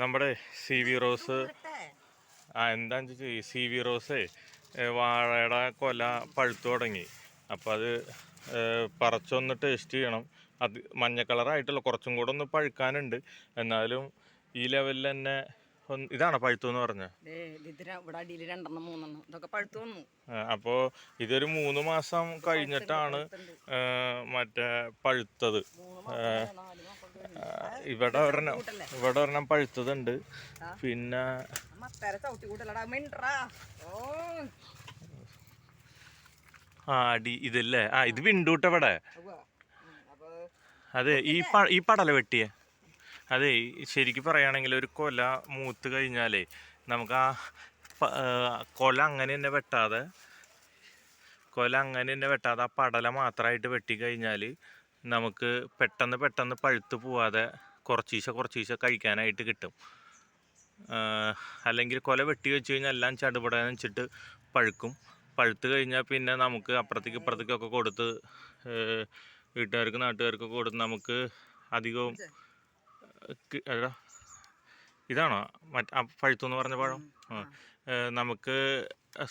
നമ്മുടെ C V rose. ആ എന്താന്ന് വെച്ചാൽ സി വി റോസേ വാഴയുടെ കൊല പഴുത്തു തുടങ്ങി. അപ്പം അത് പറിച്ചൊന്ന് ടേസ്റ്റ് ചെയ്യണം. അത് മഞ്ഞ കളറായിട്ടുള്ള കുറച്ചും കൂടെ ഒന്ന് പഴുക്കാനുണ്ട്. എന്നാലും ഈ ലെവലിൽ തന്നെ ഇതാണ് പഴുത്തു എന്ന് പറഞ്ഞ അപ്പോ ഇതിര അടിയിൽ രണ്ടെണ്ണം മൂന്നെണ്ണം ഇതൊക്കെ പഴുത്തു വന്നു. അപ്പോൾ ഇതൊരു മൂന്ന് മാസം കഴിഞ്ഞിട്ടാണ് മറ്റേ പഴുത്തത്. ഇവിടെ ഒരെണ്ണം ഇവിടെ ഒരെണ്ണം പഴുത്തതുണ്ട്. പിന്നെ ആടി ആ അടി ഇതല്ലേ? ആ ഇത് വിണ്ടൂട്ട ഇവിടെ. അതെ ഈ ഈ പടല വെട്ടിയേ. അതെ ശരിക്കും പറയുകയാണെങ്കിൽ ഒരു കൊല മൂത്ത് കഴിഞ്ഞാലേ നമുക്ക് ആ കൊല അങ്ങനെ തന്നെ വെട്ടാതെ കൊല അങ്ങനെ തന്നെ വെട്ടാതെ ആ പടല മാത്രമായിട്ട് വെട്ടി കഴിഞ്ഞാൽ നമുക്ക് പെട്ടെന്ന് പെട്ടെന്ന് പഴുത്ത് പോവാതെ കുറച്ചീശ കുറച്ചീശ കഴിക്കാനായിട്ട് കിട്ടും. അല്ലെങ്കിൽ കൊല വെട്ടി വെച്ച് കഴിഞ്ഞാൽ എല്ലാം ചടുപടാൻ വെച്ചിട്ട് പഴുക്കും. പഴുത്ത് കഴിഞ്ഞാൽ പിന്നെ നമുക്ക് അപ്പുറത്തേക്ക് ഇപ്പുറത്തേക്കൊക്കെ കൊടുത്ത് വീട്ടുകാർക്ക് നാട്ടുകാർക്കൊക്കെ കൊടുത്ത് നമുക്ക് അധികവും ഇതാണോ? മറ്റേ പഴുത്തു എന്ന് പറഞ്ഞ പഴം? നമുക്ക്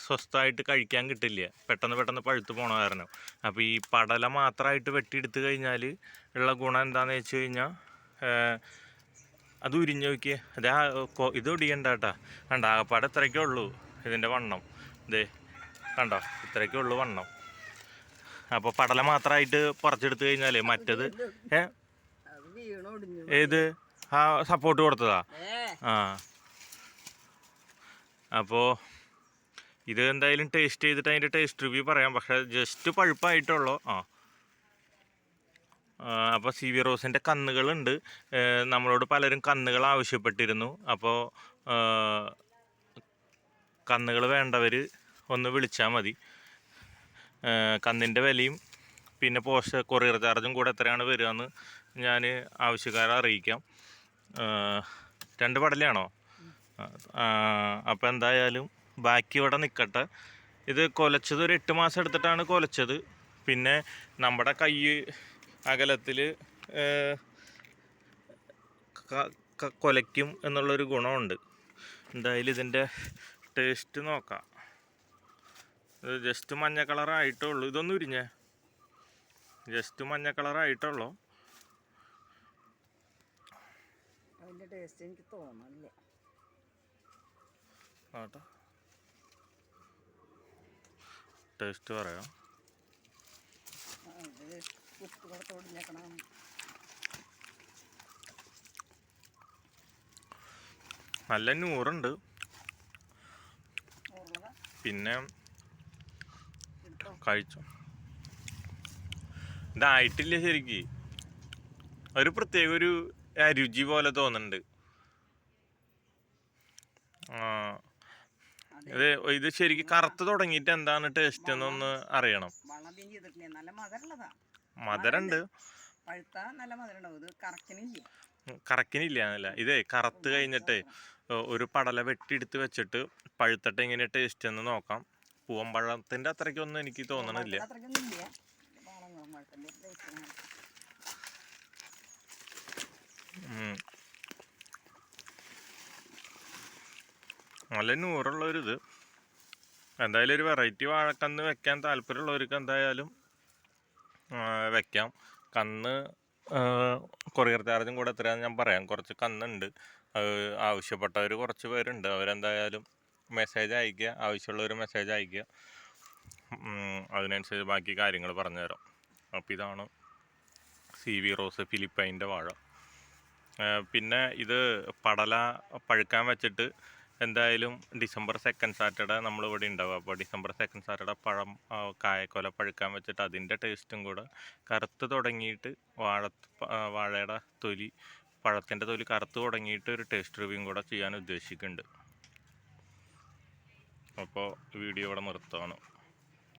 സ്വസ്ഥമായിട്ട് കഴിക്കാൻ കിട്ടില്ല. പെട്ടെന്ന് പെട്ടെന്ന് പഴുത്തു പോണ കാരണം. അപ്പോൾ ഈ പടല മാത്രമായിട്ട് വെട്ടിയെടുത്ത് കഴിഞ്ഞാൽ ഉള്ള ഗുണം എന്താണെന്ന് വെച്ച് കഴിഞ്ഞാൽ അത് ഉരിഞ്ഞു നോക്കിയേ. അതെ ഇത് ഒടിയണ്ട കേട്ടാ. കണ്ട ആകപ്പാടെ ഇത്രയ്ക്കേ ഉള്ളൂ ഇതിന്റെ വണ്ണം. ദേ കണ്ടോ ഇത്രയ്ക്കേ ഉള്ളൂ വണ്ണം. അപ്പോൾ പടല മാത്രമായിട്ട് പറിച്ചെടുത്ത് കഴിഞ്ഞാൽ മറ്റത് ഏ? ഏത്? ആ സപ്പോർട്ട് കൊടുത്തതാ? ആ. അപ്പോൾ ഇത് എന്തായാലും ടേസ്റ്റ് ചെയ്തിട്ട് അതിന്റെ ടേസ്റ്റ് റിവ്യൂ പറയാം. പക്ഷേ ജസ്റ്റ് പഴുപ്പായിട്ടുള്ളൂ. ആ. അപ്പോൾ സി വി റോസിന്റെ കന്നുകളുണ്ട്. നമ്മളോട് പലരും കന്നുകൾ ആവശ്യപ്പെട്ടിരുന്നു. അപ്പോൾ കന്നുകൾ വേണ്ടവർ ഒന്ന് വിളിച്ചാൽ മതി. കന്നിന്റെ വിലയും പിന്നെ പോസ്റ്റ് കൊറിയർ ചാർജും കൂടെ എത്രയാണ് വരിക എന്ന് ഞാൻ ആവശ്യക്കാരെ അറിയിക്കാം. രണ്ട് പടലാണോ അപ്പോൾ എന്തായാലും ബാക്കി ഇവിടെ നിൽക്കട്ടെ ഇത് കൊലച്ചത് ഒരു എട്ട് മാസം എടുത്തിട്ടാണ് കൊലച്ചത്. പിന്നെ നമ്മുടെ കൈ അകലത്തിൽ കൊലയ്ക്കും എന്നുള്ളൊരു ഗുണമുണ്ട്. എന്തായാലും ഇതിന്റെ ടേസ്റ്റ് നോക്കാം. ഇത് ജസ്റ്റ് മഞ്ഞ കളറായിട്ടേ ഉള്ളൂ ഇതൊന്നും ഇരിഞ്ഞേ ജസ്റ്റ് മഞ്ഞ കളറായിട്ടുള്ളൂ അതിന്റെ ടേസ്റ്റ് എനിക്ക് തോന്നുന്നില്ല ആട്ടെ. ടേസ്റ്റ് പറയാം. നല്ല നൂറുണ്ട്. പിന്നെ കഴിച്ചു? ഇതായിട്ടില്ല ശരിക്ക്. ഒരു പ്രത്യേക ഒരു രുചി പോലെ തോന്നുന്നുണ്ട്. ആ ഇത് ഇത് ശരിക്ക് കറുത്ത് തുടങ്ങിയിട്ട് എന്താണ് ടേസ്റ്റ് എന്നൊന്ന് അറിയണം. ചെയ്തിട്ടില്ലേ? നല്ല പഴുത്ത നല്ല ഇത് കറക്കിനില്ല. എന്നല്ല. ഇതേ കറുത്ത് കഴിഞ്ഞിട്ട് ഒരു പടല വെട്ടിയെടുത്ത് വെച്ചിട്ട് പഴുത്തിട്ട് എങ്ങനെ ടേസ്റ്റ് എന്ന് നോക്കാം. പൂവമ്പഴത്തിന്റെ അത്രയ്ക്കൊന്നും എനിക്ക് തോന്നണില്ല. അത്രയ്ക്കൊന്നും ഇല്ല ഉം. നല്ല നൂറുള്ള ഒരു ഇത് എന്തായാലും ഒരു വെറൈറ്റി വാഴക്കന്ന് വെക്കാൻ താല്പര്യമുള്ളവർക്ക് എന്തായാലും വെക്കാം. കന്ന് കൊറിയർ ചാർജും കൂടെ എത്രയാണെന്ന് ഞാൻ പറയാം. കുറച്ച് കന്നുണ്ട്. ആവശ്യപ്പെട്ടവർ കുറച്ച് പേരുണ്ട്. അവരെന്തായാലും മെസ്സേജ് അയക്കുക ആവശ്യമുള്ളവർ മെസ്സേജ് അയക്കുക അതിനനുസരിച്ച് ബാക്കി കാര്യങ്ങൾ പറഞ്ഞുതരാം. അപ്പോൾ ഇതാണ് സി വി റോസ് ഫിലിപ്പൈന്റെ വാഴ. പിന്നെ ഇത് പടല പഴുക്കാൻ വെച്ചിട്ട് എന്തായാലും ഡിസംബർ സെക്കൻഡ് സാറ്റർഡേ നമ്മൾ ഇവിടെ ഉണ്ടാവും. അപ്പോൾ ഡിസംബർ സെക്കൻഡ് സാറ്റർഡേ പഴം കായക്കൊല പഴുക്കാൻ വെച്ചിട്ട് അതിന്റെ ടേസ്റ്റും കൂടെ കറുത്ത് തുടങ്ങിയിട്ട് വാഴ വാഴയുടെ തൊലി പഴത്തിന്റെ തൊലി കറുത്ത് തുടങ്ങിയിട്ട് ഒരു ടേസ്റ്റ് റിവ്യൂം കൂടെ ചെയ്യാൻ ഉദ്ദേശിക്കുന്നുണ്ട്. അപ്പോൾ വീഡിയോ ഇവിടെ നിർത്തുകയാണ്